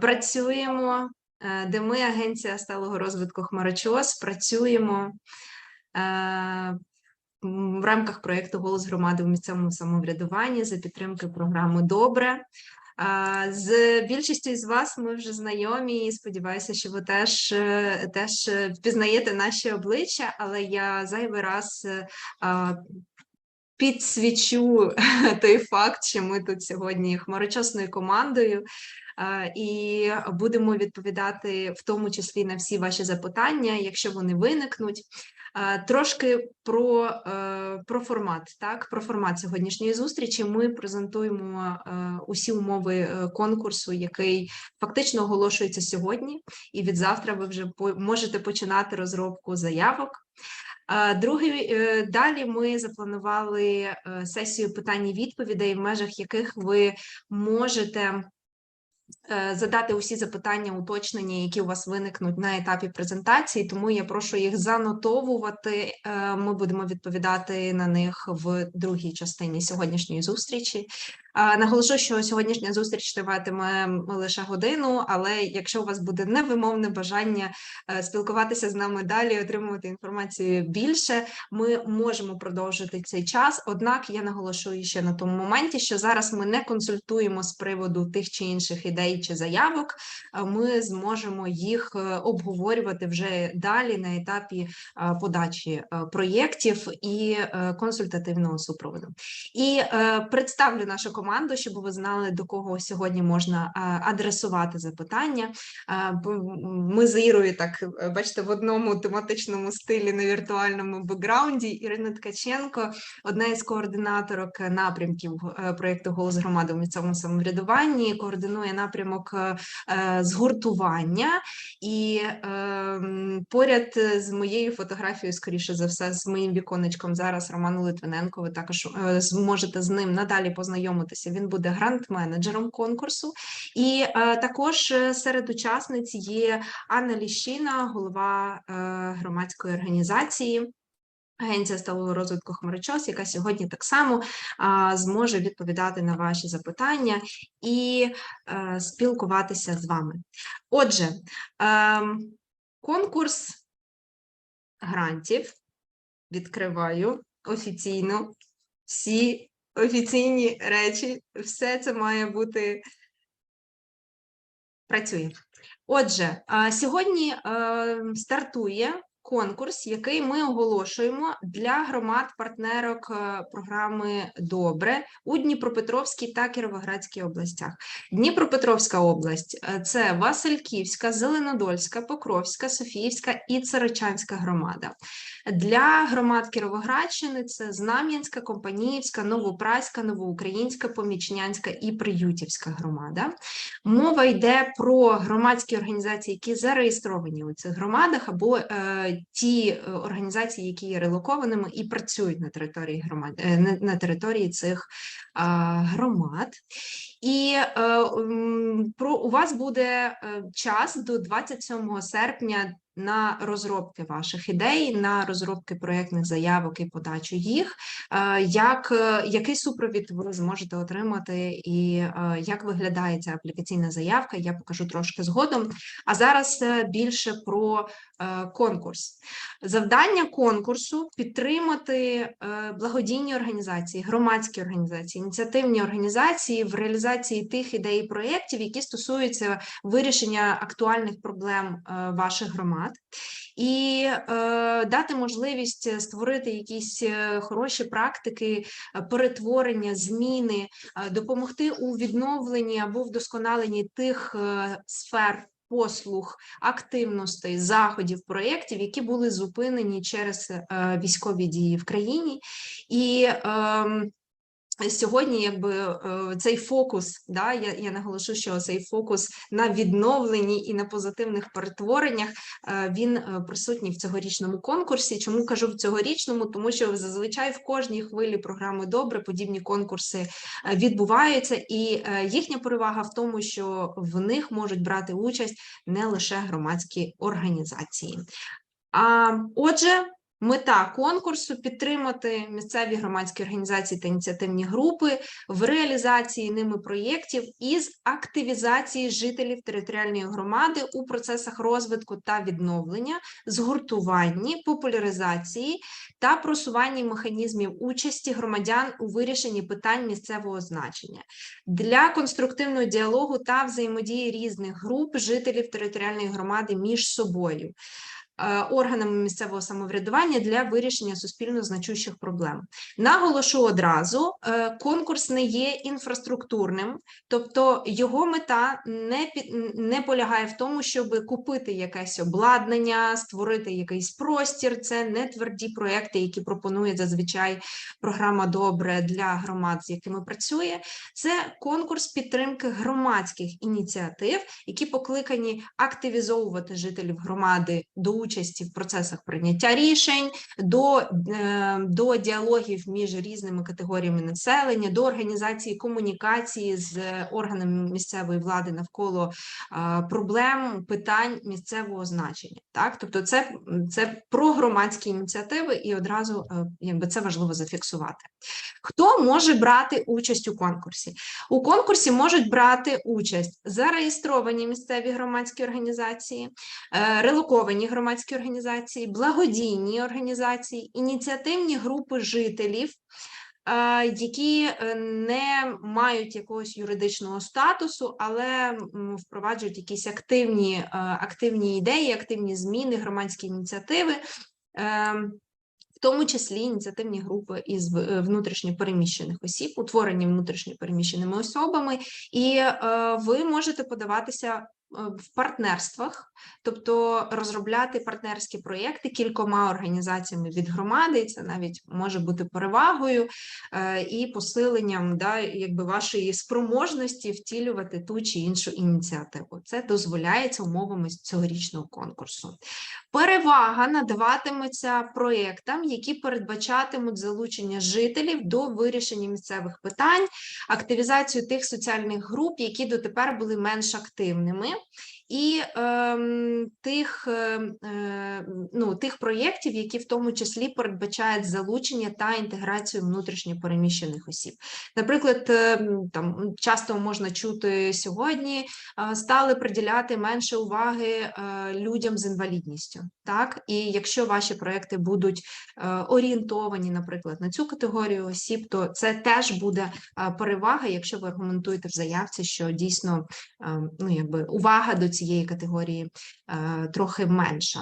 Працюємо, е, де ми, Агенція сталого розвитку Хмарочос, працюємо е, в рамках проєкту Голос громади в місцевому самоврядуванні за підтримки програми Добре. З більшістю із вас ми вже знайомі, і сподіваюся, що ви теж, е, теж е, впізнаєте наші обличчя, але я зайвий раз е, підсвічу той факт, що ми тут сьогодні хмарочосною командою. Е, І будемо відповідати в тому числі на всі ваші запитання, якщо вони виникнуть. Е, Трошки про, е, про формат. Так, про формат сьогоднішньої зустрічі. Ми презентуємо усі умови конкурсу, який фактично оголошується сьогодні, і від завтра ви вже можете починати розробку заявок. Другий далі ми запланували сесію питань і відповідей, в межах яких ви можете задати усі запитання, уточнення, які у вас виникнуть на етапі презентації. Тому я прошу їх занотовувати. Е, Ми будемо відповідати на них в другій частині сьогоднішньої зустрічі. Наголошу, що сьогоднішня зустріч триватиме лише годину, але якщо у вас буде невимовне бажання е, спілкуватися з нами далі, отримувати інформацію більше, ми можемо продовжити цей час. Однак я наголошую ще на тому моменті, що зараз ми не консультуємо з приводу тих чи інших ідей чи заявок. Ми зможемо їх е, обговорювати вже далі на етапі е, подачі е, проєктів і е, консультативного супроводу. І е, представлю нашу команду, щоб ви знали, до кого сьогодні можна адресувати запитання. Ми з Ірою, так е, бачите, в одному тематичному стилі на віртуальному бекграунді. Ірина Ткаченко, одна із координаторок напрямків е, проєкту Голос громади у місцевому самоврядуванні, координує напрямок е, згуртування. І е, поряд з моєю фотографією, скоріше за все, з моїм віконечком зараз Роману Литвиненко. Ви також зможете з ним надалі познайомитися. Він буде грант-менеджером конкурсу. І е, також е, серед учасниць є Анна Ліщина, голова е, громадської організації. Агенція сталого розвитку Хмарочос, яка сьогодні так само а, зможе відповідати на ваші запитання і е, спілкуватися з вами. Отже, ем, конкурс грантів відкриваю офіційно. Всі офіційні речі, все це має бути працює. Отже, сьогодні стартує конкурс, який ми оголошуємо для громад-партнерок програми Добре у Дніпропетровській та Кіровоградській областях. Дніпропетровська область це Васильківська, Зеленодольська, Покровська, Софіївська і Царичанська громада. Для громад Кіровоградщини це Знам'янська, Компаніївська, Новопраська, Новоукраїнська, Помічнянська і Приютівська громада. Мова йде про громадські організації, які зареєстровані у цих громадах, або е, ті е, організації, які є релокованими і працюють на території громад е, на, на території цих е, громад. І е, про у вас буде е, час до 27 серпня на розробки ваших ідей, на розробки проєктних заявок і подачу їх. Е, Як е, який супровід ви зможете отримати, і е, як виглядає ця аплікаційна заявка? Я покажу трошки згодом. А зараз більше про конкурс. Завдання конкурсу підтримати благодійні організації, громадські організації, ініціативні організації в реалізації тих ідей і проєктів, які стосуються вирішення актуальних проблем ваших громад, і е, дати можливість створити якісь е, хороші практики е, перетворення, зміни, е, допомогти у відновленні або вдосконаленні тих е, сфер. Послуг, активностей, заходів, проєктів, які були зупинені через е, військові дії в країні, і ем, Сьогодні, якби е, цей фокус, да, я, я наголошу, що цей фокус на відновленні і на позитивних перетвореннях е, він е, присутній в цьогорічному конкурсі. Чому кажу в цьогорічному? Тому що зазвичай в кожній хвилі програми добре подібні конкурси відбуваються, і їхня перевага в тому, що в них можуть брати участь не лише громадські організації. А отже, Мета конкурсу підтримати місцеві громадські організації та ініціативні групи в реалізації ними проєктів із активізації жителів територіальної громади у процесах розвитку та відновлення, згуртуванні, популяризації та просуванні механізмів участі громадян у вирішенні питань місцевого значення для конструктивного діалогу та взаємодії різних груп жителів територіальної громади між собою. Е, Органами місцевого самоврядування для вирішення суспільно значущих проблем. Наголошу одразу, е, конкурс не є інфраструктурним, тобто його мета не, не полягає в тому, щоб купити якесь обладнання, створити якийсь простір. Це не тверді проекти, які пропонує зазвичай програма Добре для громад, з якими працює. Це конкурс підтримки громадських ініціатив, які покликані активізовувати жителів громади до участі в процесах прийняття рішень, до, е, до діалогів між різними категоріями населення, до організації комунікації з органами місцевої влади навколо а, проблем, питань місцевого значення. Так, тобто, це, це про громадські ініціативи, і одразу е, якби це важливо зафіксувати. Хто може брати участь у конкурсі? У конкурсі можуть брати участь зареєстровані місцеві громадські організації, е, релоковані громадські організації, благодійні організації, ініціативні групи жителів. е, Які е, не мають якогось юридичного статусу, але впроваджують якісь активні, е, активні ідеї, активні зміни, громадські ініціативи, в тому числі ініціативні групи із в- е, внутрішньо переміщених осіб, утворені внутрішньо переміщеними особами, і ви можете подаватися в партнерствах, тобто розробляти партнерські проєкти кількома організаціями від громади, це навіть може бути перевагою е, і посиленням да, якби вашої спроможності втілювати ту чи іншу ініціативу. Це дозволяється умовами цьогорічного конкурсу. Перевага надаватиметься проєктам, які передбачатимуть залучення жителів до вирішення місцевих питань, активізацію тих соціальних груп, які дотепер були менш активними, і е, тих, ем, е, ну, тих проєктів, які в тому числі передбачають залучення та інтеграцію внутрішньо переміщених осіб. Наприклад, е, там часто можна чути сьогодні, е, стали приділяти менше уваги е, людям з інвалідністю. Так, і якщо ваші проекти будуть е, орієнтовані, наприклад, на цю категорію осіб, то це теж буде е, перевага, якщо ви аргументуєте в заявці, що дійсно е, ну, якби увага до цієї категорії е, трохи менша.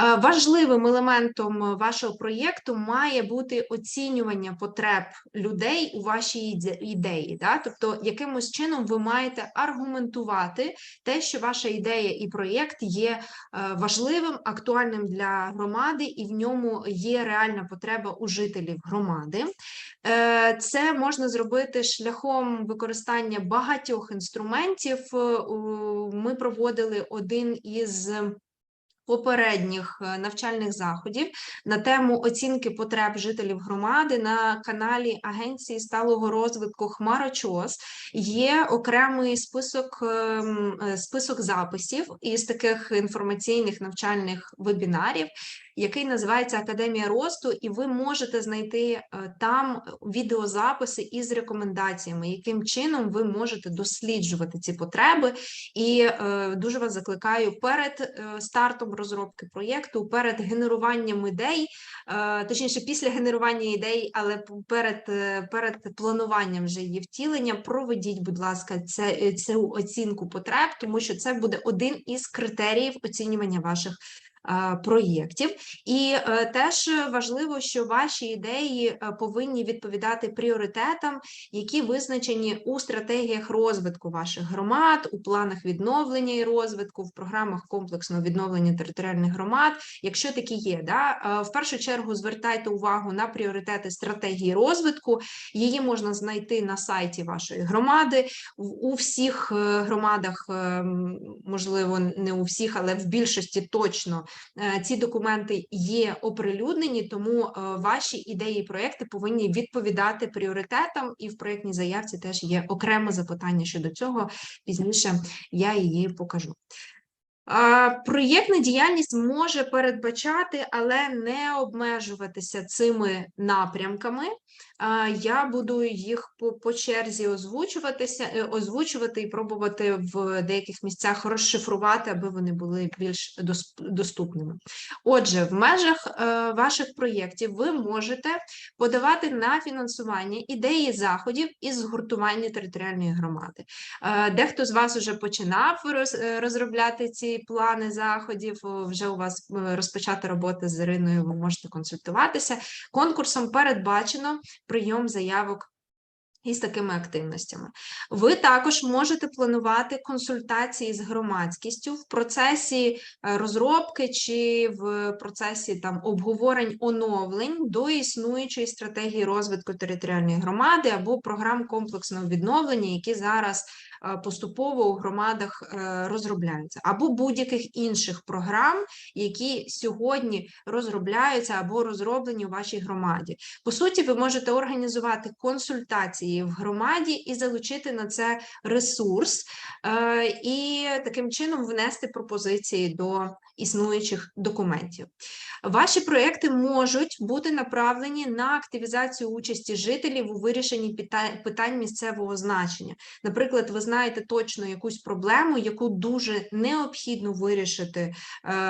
Е, Важливим елементом вашого проєкту має бути оцінювання потреб людей у вашій ідеї. Да? Тобто, якимось чином ви маєте аргументувати те, що ваша ідея і проєкт є е, важливим, актуальним для громади, і в ньому є реальна потреба у жителів громади. Е, Це можна зробити шляхом використання багатьох інструментів. Ми проводили один із попередніх е, навчальних заходів на тему оцінки потреб жителів громади на каналі Агенції сталого розвитку Хмарочос. Є окремий список, ем, е, список записів із таких інформаційних навчальних вебінарів, який називається Академія росту, і ви можете знайти е, там відеозаписи із рекомендаціями, яким чином ви можете досліджувати ці потреби. І е, дуже вас закликаю перед е, стартом розробки проєкту, перед генеруванням ідей, е, точніше, після генерування ідей, але перед, е, перед плануванням вже її втілення, проведіть, будь ласка, це, е, цю оцінку потреб, тому що це буде один із критеріїв оцінювання ваших. Е, Проєктів, і е, теж важливо, що ваші ідеї е, повинні відповідати пріоритетам, які визначені у стратегіях розвитку ваших громад, у планах відновлення і розвитку, в програмах комплексного відновлення територіальних громад, якщо такі є. Да? В першу чергу звертайте увагу на пріоритети стратегії розвитку. Її можна знайти на сайті вашої громади. У всіх громадах, е, можливо, не у всіх, але в більшості точно ці документи є оприлюднені, тому е, ваші ідеї і проекти повинні відповідати пріоритетам, і в проєктній заявці теж є окреме запитання щодо цього. Пізніше я її покажу. Проєктна діяльність може передбачати, але не обмежуватися цими напрямками. Я буду їх по, по черзі озвучуватися, е, озвучувати і пробувати в деяких місцях розшифрувати, аби вони були більш доступними. Отже, в межах е, ваших проєктів ви можете подавати на фінансування ідеї заходів із згуртування територіальної громади. Е, Дехто з вас вже починав розробляти ці плани заходів. Вже у вас розпочата робота з Іриною. Ви можете консультуватися. Конкурсом передбачено прийом заявок. Із такими активностями. Ви також можете планувати консультації з громадськістю в процесі е, розробки чи в процесі там обговорень оновлень до існуючої стратегії розвитку територіальної громади або програм комплексного відновлення, які зараз поступово у громадах е, розробляються, або будь-яких інших програм, які сьогодні розробляються або розроблені у вашій громаді. По суті, ви можете організувати консультації в громаді і залучити на це ресурс, е, і таким чином внести пропозиції до існуючих документів. Ваші проекти можуть бути направлені на активізацію участі жителів у вирішенні питань місцевого значення. Наприклад, ви знаєте точно якусь проблему, яку дуже необхідно вирішити е,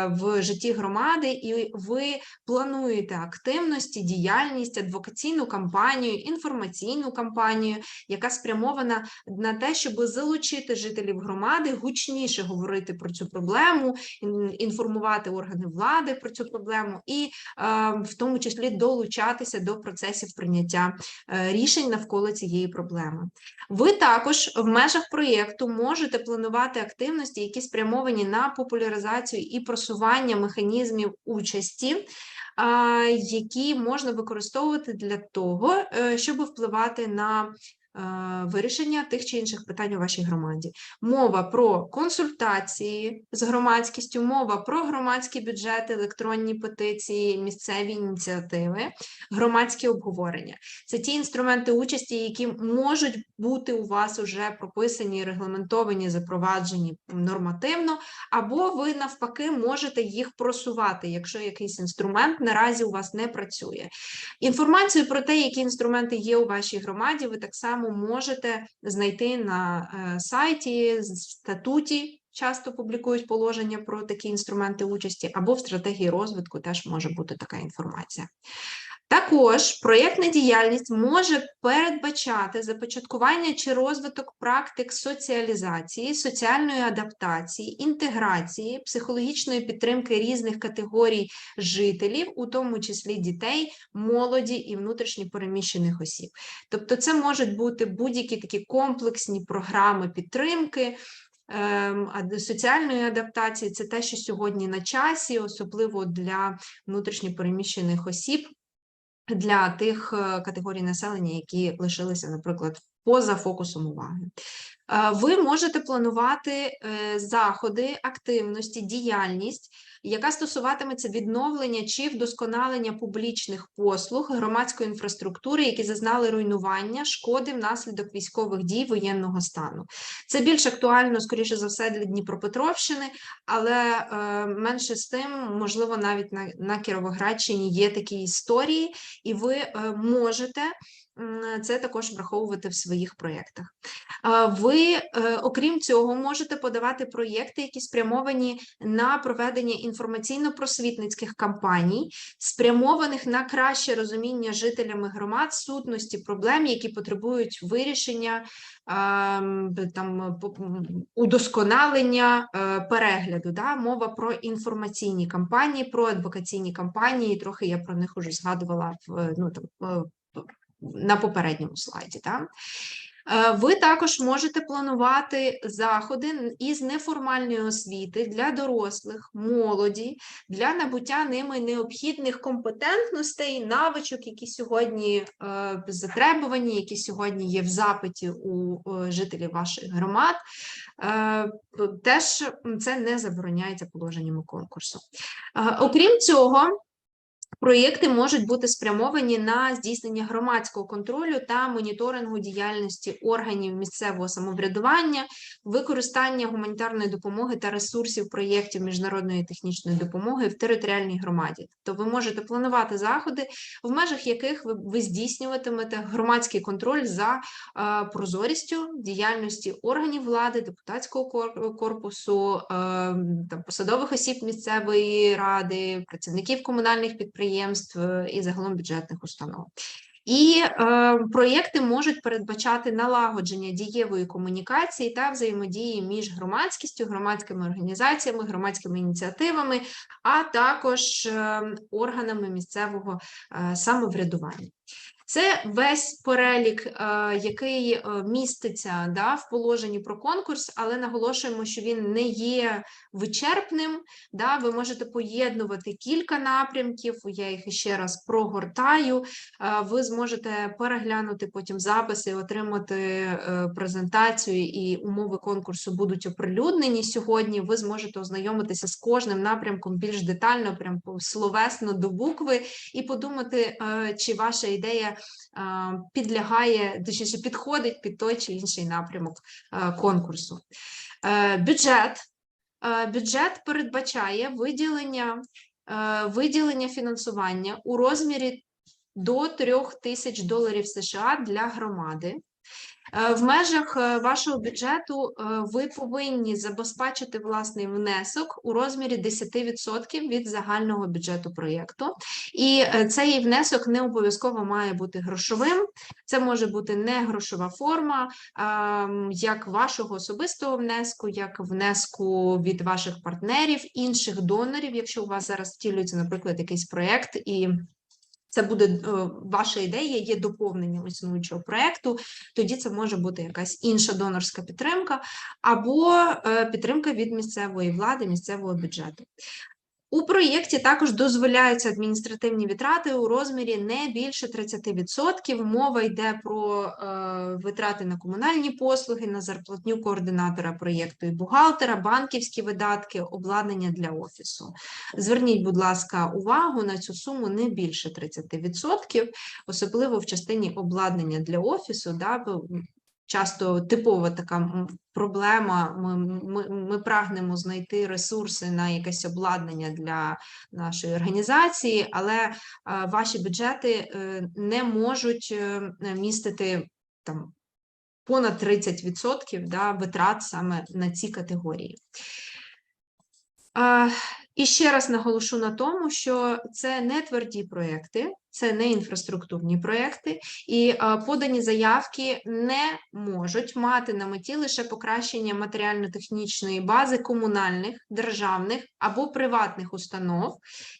в житті громади, і ви плануєте активності, діяльність, адвокаційну кампанію, інформаційну кампанію, яка спрямована на те, щоб залучити жителів громади, гучніше говорити про цю проблему, інформувати органи влади про цю проблему, і е, в тому числі долучатися до процесів прийняття е, рішень навколо цієї проблеми. Ви також в межах проєкту можете планувати активності, які спрямовані на популяризацію і просування механізмів участі, а, які можна використовувати для того, е, щоб впливати на е, вирішення тих чи інших питань у вашій громаді. Мова про консультації з громадськістю, мова про громадські бюджети, електронні петиції, місцеві ініціативи, громадські обговорення. Це ті інструменти участі, які можуть бути у вас уже прописані, регламентовані, запроваджені нормативно, або ви навпаки можете їх просувати, якщо якийсь інструмент наразі у вас не працює. Інформацію про те, які інструменти є у вашій громаді, ви так само можете знайти на е, сайті, статуті. Часто публікують положення про такі інструменти участі, або в стратегії розвитку теж може бути така інформація. Також проєктна діяльність може передбачати започаткування чи розвиток практик соціалізації, соціальної адаптації, інтеграції, психологічної підтримки різних категорій жителів, у тому числі дітей, молоді і внутрішньо переміщених осіб. Тобто, це можуть бути будь-які такі комплексні програми підтримки. ем, Соціальної адаптації це те, що сьогодні на часі, особливо для внутрішньо переміщених осіб, для тих е, категорій населення, які лишилися, наприклад, поза фокусом уваги. Е, Ви можете планувати е, заходи, активності, діяльність, яка стосуватиметься відновлення чи вдосконалення публічних послуг громадської інфраструктури, які зазнали руйнування, шкоди внаслідок військових дій воєнного стану. Це більш актуально, скоріше за все, для Дніпропетровщини, але е, менше з тим, можливо, навіть на, на Кіровоградщині є такі історії, і ви можете це також враховувати в своїх проєктах. Ви, е, окрім цього, можете подавати проєкти, які спрямовані на проведення інформаційно-просвітницьких кампаній, спрямованих на краще розуміння жителями громад сутності проблем, які потребують вирішення, там удосконалення е, перегляду. Да? Мова про інформаційні кампанії, про адвокаційні кампанії. Трохи я про них уже згадувала в ну там. На попередньому слайді. Да? Е, Ви також можете планувати заходи із неформальної освіти для дорослих, молоді, для набуття ними необхідних компетентностей, навичок, які сьогодні е, затребувані, які сьогодні є в запиті у е, жителів ваших громад. Теж це не забороняється положеннями конкурсу. Окрім цього, Проєкти можуть бути спрямовані на здійснення громадського контролю та моніторингу діяльності органів місцевого самоврядування, використання гуманітарної допомоги та ресурсів проєктів міжнародної технічної допомоги в територіальній громаді. Тобто ви можете планувати заходи, в межах яких ви, ви здійснюватимете громадський контроль за е, прозорістю діяльності органів влади, депутатського кор- корпусу, е, там, посадових осіб місцевої ради, працівників комунальних підприємств е, і загалом бюджетних установ. І е, проєкти можуть передбачати налагодження дієвої комунікації та взаємодії між громадськістю, громадськими організаціями, громадськими ініціативами, а також е, органами місцевого е, самоврядування. Це весь перелік, е, який е, міститься да, в положенні про конкурс, але наголошуємо, що він не є вичерпним. Да, ви можете поєднувати кілька напрямків. Я їх ще раз прогортаю. Е, Ви зможете переглянути потім записи, отримати презентацію і умови конкурсу будуть оприлюднені сьогодні. Ви зможете ознайомитися з кожним напрямком більш детально, прям словесно до букви, і подумати, чи ваша ідея підлягає, точніше підходить під той чи інший напрямок е, конкурсу. Е, Бюджет. Е, Бюджет передбачає виділення, е, виділення фінансування у розмірі до 3 тисяч доларів США для громади. Е, В межах е, вашого бюджету е, ви повинні забезпечити власний внесок у розмірі 10% від загального бюджету проєкту. І цей внесок не обов'язково має бути грошовим. Це може бути не грошова форма, як вашого особистого внеску, як внеску від ваших партнерів, інших донорів, якщо у вас зараз втілюється, наприклад, якийсь проєкт і. Це буде е, ваша ідея, є доповненням існуючого проєкту, тоді це може бути якась інша донорська підтримка або е, підтримка від місцевої влади, місцевого бюджету. У проєкті також дозволяються адміністративні витрати у розмірі не більше 30%. Мова йде про е, витрати на комунальні послуги, на зарплатню координатора проєкту і бухгалтера, банківські видатки, обладнання для офісу. Зверніть, будь ласка, увагу на цю суму не більше 30%, особливо в частині обладнання для офісу. Да, часто типова така проблема. Ми, ми, ми прагнемо знайти ресурси на якесь обладнання для нашої організації, але е, ваші бюджети е, не можуть е, містити там понад 30% да, витрат саме на ці категорії. А, І ще раз наголошу на тому, що це не тверді проекти, це не інфраструктурні проекти, і подані заявки не можуть мати на меті лише покращення матеріально-технічної бази комунальних, державних або приватних установ,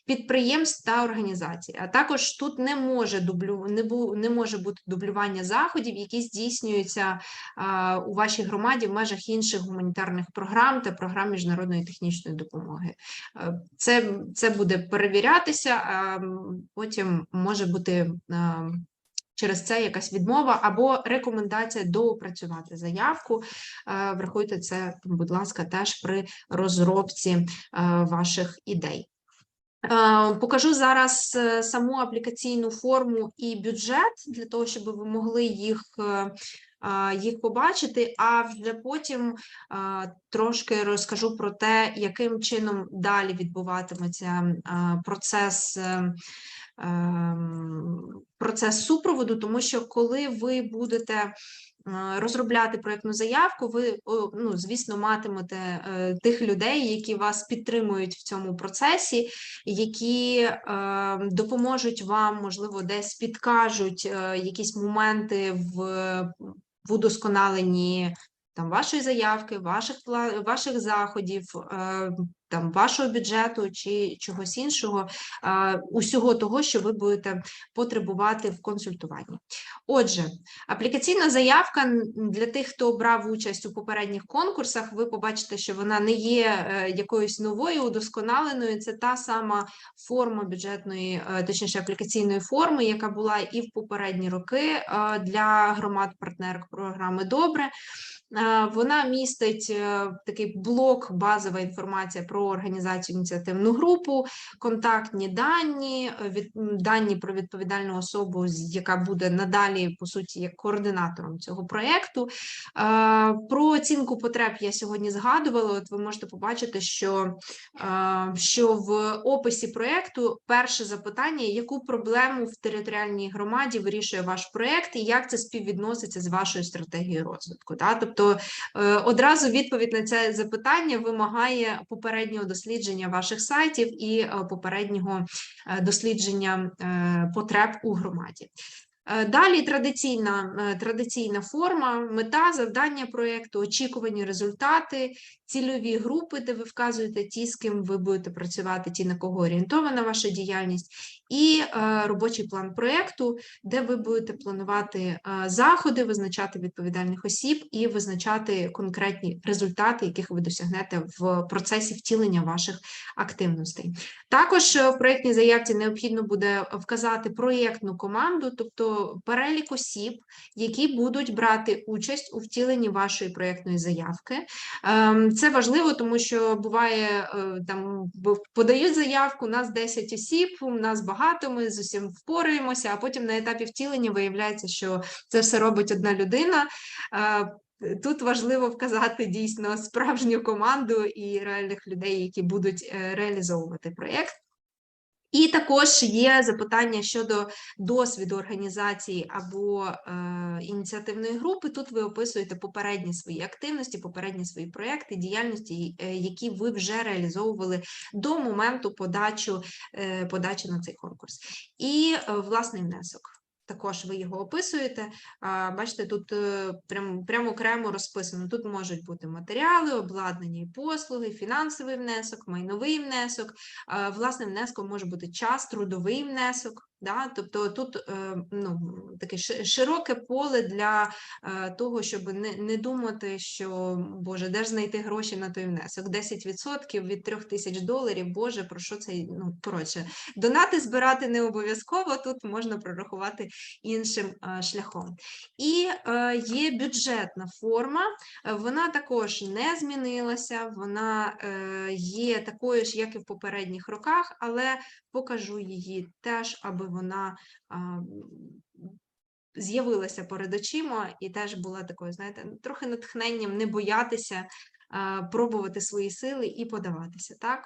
підприємств та організацій. А також тут не може дублю, не, бу, не може бути дублювання заходів, які здійснюються а, у вашій громаді в межах інших гуманітарних програм та програм міжнародної технічної допомоги. Е, Це, це буде перевірятися, а потім може бути а, через це якась відмова або рекомендація доопрацювати заявку. Е, Врахуйте це, будь ласка, теж при розробці е, ваших ідей. Е, Покажу зараз е, саму аплікаційну форму і бюджет для того, щоб ви могли їх, е, їх побачити, а вже потім трошки розкажу про те, яким чином далі відбуватиметься процес. Ем, Процес супроводу, тому що коли ви будете е, розробляти проєктну заявку, ви, ну, звісно, матимете е, тих людей, які вас підтримують в цьому процесі, які е, допоможуть вам, можливо, десь підкажуть е, якісь моменти в, в удосконаленні там вашої заявки, ваших ваших заходів, е, там вашого бюджету чи чогось іншого, е, усього того, що ви будете потребувати в консультуванні. Отже, аплікаційна заявка для тих, хто брав участь у попередніх конкурсах, ви побачите, що вона не є е, якоюсь новою, удосконаленою. Це та сама форма бюджетної, точніше, аплікаційної форми, яка була і в попередні роки для громад партнерок програми Добре. Е, Вона містить е, такий блок, базова інформація про організацію ініціативну групу, контактні дані, е, дані про відповідальну особу, яка буде надалі, по суті, як координатором цього проєкту. Про оцінку потреб я сьогодні згадувала. От ви можете побачити, що, що в описі проєкту перше запитання, яку проблему в територіальній громаді вирішує ваш проєкт, і як це співвідноситься з вашою стратегією розвитку. Да? Тобто одразу відповідь на це запитання вимагає попереднього дослідження ваших сайтів і е, попереднього е, дослідження потреб у громаді. Далі традиційна, традиційна форма, мета, завдання проєкту, очікувані результати, цільові групи, де ви вказуєте ті, з ким ви будете працювати, ті, на кого орієнтована ваша діяльність, і е, робочий план проєкту, де ви будете планувати е, заходи, визначати відповідальних осіб і визначати конкретні результати, яких ви досягнете в процесі втілення ваших активностей. Також е, в проєктній заявці необхідно буде вказати проєктну команду, тобто перелік осіб, які будуть брати участь у втіленні вашої проєктної заявки. Ем, Це важливо, тому що буває там подають заявку, у нас 10 осіб, у нас багато, ми з усім впораємося, а потім на етапі втілення виявляється, що це все робить одна людина. Тут важливо вказати дійсно справжню команду і реальних людей, які будуть е, реалізовувати проєкт. І також є запитання щодо досвіду організації або е, ініціативної групи. Тут ви описуєте попередні свої активності, попередні свої проекти, діяльності, е, які ви вже реалізовували до моменту подачу, е, подачі на цей конкурс. І е, власний внесок. Також ви його описуєте. Бачите, тут е, прям, прямо окремо розписано. Тут можуть бути матеріали, обладнання і послуги, фінансовий внесок, майновий внесок. Власним внеском може бути час, трудовий внесок. Да? Тобто тут е, ну, таке широке поле для е, того, щоб не, не думати, що Боже, де ж знайти гроші на той внесок? 10% від 3 тисяч доларів, Боже, про що це? Ну, коротше, донати збирати не обов'язково, тут можна прорахувати іншим е, шляхом. І є бюджетна форма, вона також не змінилася, вона є такою ж, як і в попередніх роках, але покажу її теж, аби вона з'явилася перед очима і теж була такою, знаєте, трохи натхненням не боятися пробувати свої сили і подаватися. Так?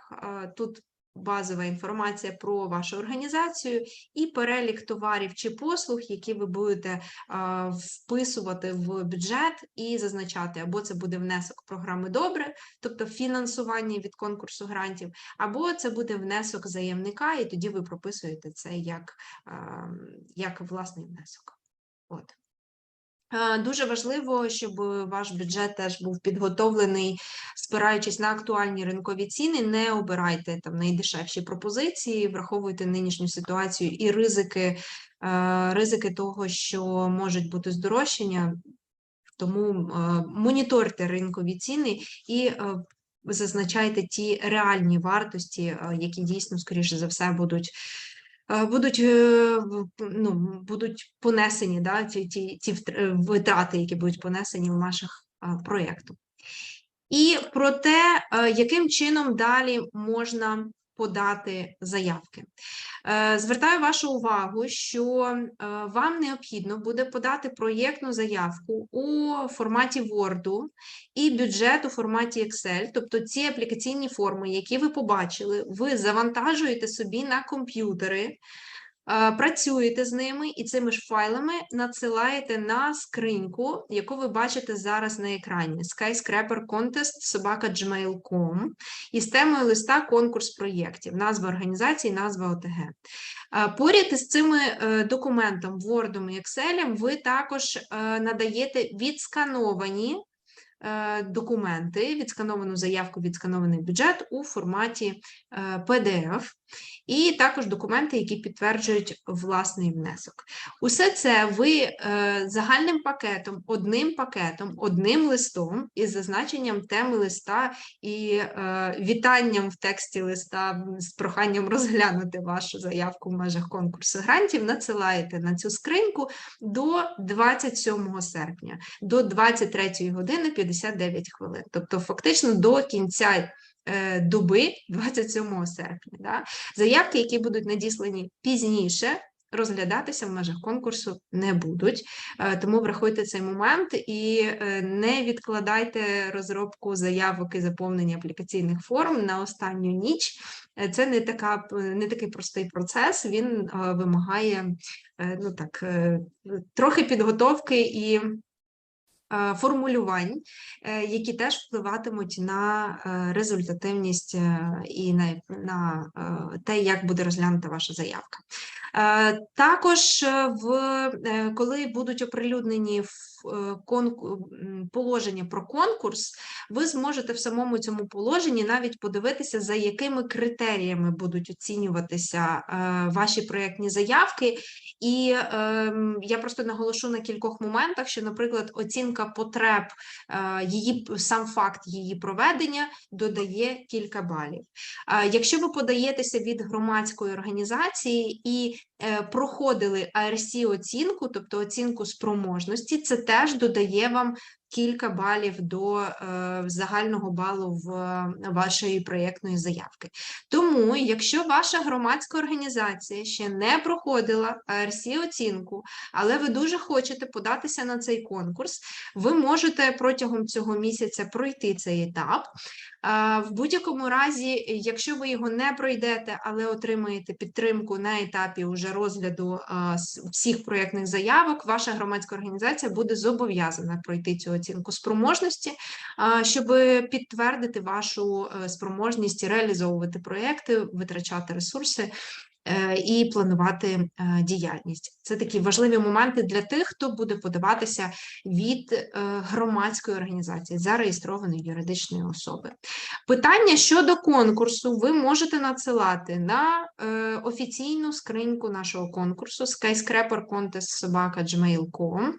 Тут базова інформація про вашу організацію і перелік товарів чи послуг, які ви будете а, вписувати в бюджет і зазначати, або це буде внесок програми добре, тобто фінансування від конкурсу грантів, або це буде внесок заявника, і тоді ви прописуєте це як, а, як власний внесок. От. Е, Дуже важливо, щоб ваш бюджет теж був підготовлений, спираючись на актуальні ринкові ціни. Не обирайте там найдешевші пропозиції, враховуйте нинішню ситуацію і ризики, е, ризики того, що можуть бути здорожчання. Тому е, моніторте ринкові ціни і зазначайте ті реальні вартості, які дійсно, скоріше за все, будуть будуть, е, ну, будуть понесені, да, ті, ті, ті е, витрати, які будуть понесені в межах проєктах. проєкту. І про те, е, яким чином далі можна подати заявки. Е, Звертаю вашу увагу, що е, вам необхідно буде подати проєктну заявку у форматі Word і бюджет у форматі Excel, тобто ці аплікаційні форми, які ви побачили, ви завантажуєте собі на комп'ютери, працюєте з ними і цими ж файлами надсилаєте на скриньку, яку ви бачите зараз на екрані skyscraper contest собака gmail.com із темою листа конкурс проєктів, назва організації, назва ОТГ. Поряд із цими е, документом, Word і Excel, ви також е, надаєте відскановані документи, відскановану заявку, відсканований бюджет у форматі е, PDF, і також документи, які підтверджують власний внесок. Усе це ви е, загальним пакетом, одним пакетом, одним листом із зазначенням теми листа і е, вітанням в тексті листа з проханням розглянути вашу заявку в межах конкурсу грантів, надсилаєте на цю скриньку до 27 серпня, до 23 години 59 хвилин. Тобто, фактично до кінця е, доби 27 серпня. Да? Заявки, які будуть надіслані пізніше, розглядатися в межах конкурсу не будуть. Е, Тому врахуйте цей момент і е, не відкладайте розробку заявок і заповнення аплікаційних форм на останню ніч. Це не така не такий простий процес. Він вимагає ну так трохи підготовки і. Е, Формулювань, е, які теж впливатимуть на е, результативність і на, на те, як буде розглянута ваша заявка. Також в коли будуть оприлюднені положення про конкурс, ви зможете в самому цьому положенні навіть подивитися, за якими критеріями будуть оцінюватися е, ваші проєктні заявки. І ем, я просто наголошу на кількох моментах, що, наприклад, оцінка потреб, е, її сам факт її проведення додає кілька балів. Якщо ви подаєтеся від громадської організації і е, проходили ARC оцінку, тобто оцінку спроможності, це теж додає вам кілька балів до е, загального балу в е, вашої проєктної заявки. Тому, якщо ваша громадська організація ще не проходила ARC оцінку, але ви дуже хочете податися на цей конкурс, ви можете протягом цього місяця пройти цей етап. А, В будь-якому разі, якщо ви його не пройдете, але отримаєте підтримку на етапі уже розгляду а, всіх проєктних заявок, ваша громадська організація буде зобов'язана пройти цю оцінку спроможності, щоб підтвердити вашу е, спроможність реалізовувати проекти, витрачати ресурси і планувати е, діяльність. Це такі важливі моменти для тих, хто буде подаватися від е, громадської організації, зареєстрованої юридичної особи. Питання щодо конкурсу ви можете надсилати на е, офіційну скриньку нашого конкурсу skyscrapercontest.gmail.com.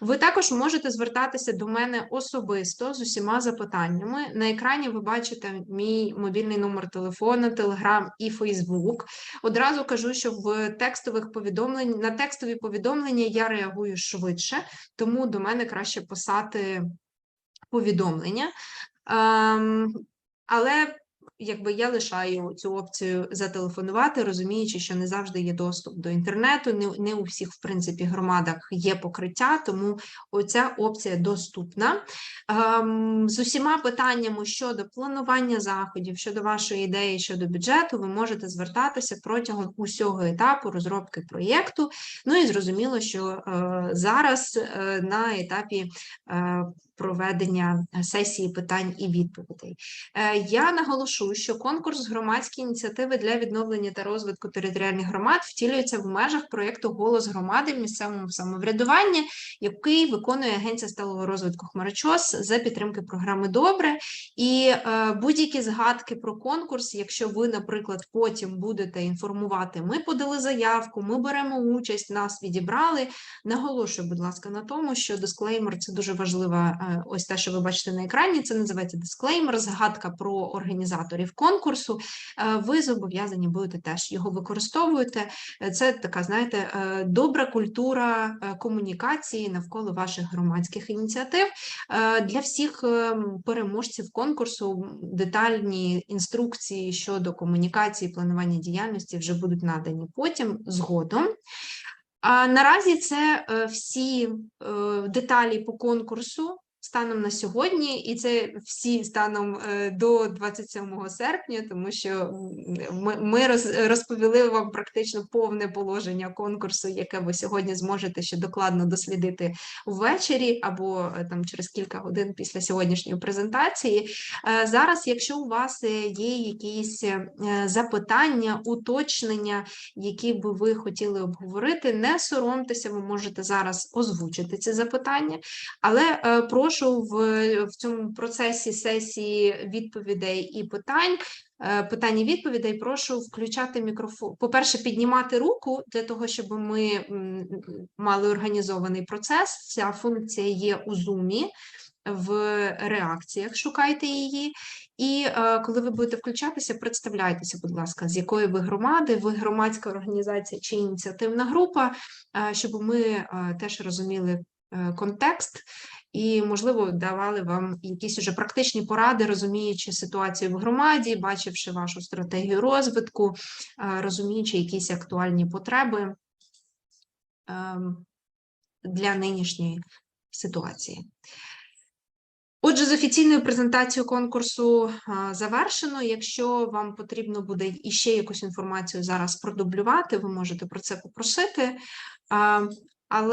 Ви також можете звертатися до мене особисто з усіма запитаннями. На екрані ви бачите мій мобільний номер телефону, Telegram і Facebook. Одразу кажу, що в текстових повідомлень на текстові повідомлення я реагую швидше, тому до мене краще писати повідомлення. Ем, але якби я лишаю цю опцію зателефонувати, розуміючи, що не завжди є доступ до інтернету, не, не у всіх, в принципі, громадах є покриття, тому оця опція доступна. Ем, з усіма питаннями щодо планування заходів, щодо вашої ідеї, щодо бюджету, ви можете звертатися протягом усього етапу розробки проєкту. Ну і зрозуміло, що е, зараз е, на етапі е, проведення е, сесії питань і відповідей. Е, Я наголошу, що конкурс громадські ініціативи для відновлення та розвитку територіальних громад втілюється в межах проєкту Голос громади в місцевому самоврядуванні, який виконує Агенція сталого розвитку Хмарочос за підтримки програми Добре. І е, будь-які згадки про конкурс, якщо ви, наприклад, потім будете інформувати, ми подали заявку, ми беремо участь, нас відібрали. Наголошую, будь ласка, на тому, що дисклеймер це дуже важлива. Е, Ось те, що ви бачите на екрані, це називається дисклеймер, згадка про організаторів конкурсу. Е, Ви зобов'язані будете теж його використовувати. Е, Це така, знаєте, добра культура комунікації навколо ваших громадських ініціатив. Для всіх переможців конкурсу детальні інструкції щодо комунікації, планування діяльності вже будуть надані потім згодом. А наразі це всі деталі по конкурсу станом на сьогодні, і це всі станом е, до 27 серпня, тому що ми, ми роз- розповіли вам практично повне положення конкурсу, яке ви сьогодні зможете ще докладно дослідити ввечері або е, там через кілька годин після сьогоднішньої презентації. Е, Зараз, якщо у вас є якісь запитання, уточнення, які би ви хотіли обговорити, не соромтеся, ви можете зараз озвучити ці запитання, але е, прошу в, в цьому процесі сесії відповідей і питань. е, Питань і відповідей прошу включати мікрофон. По-перше, піднімати руку для того, щоб ми мали організований процес. Ця функція є у Zoom в реакціях. Шукайте її. І е, коли ви будете включатися, представляйтеся, будь ласка, з якої ви громади, ви громадська організація чи ініціативна група, е, щоб ми теж розуміли, контекст і, можливо, давали вам якісь уже практичні поради, розуміючи ситуацію в громаді, бачивши вашу стратегію розвитку, е, розуміючи якісь актуальні потреби ем, для нинішньої ситуації. Отже, з офіційною презентацією конкурсу завершено. Якщо вам потрібно буде іще якусь інформацію зараз продублювати, ви можете про це попросити. Але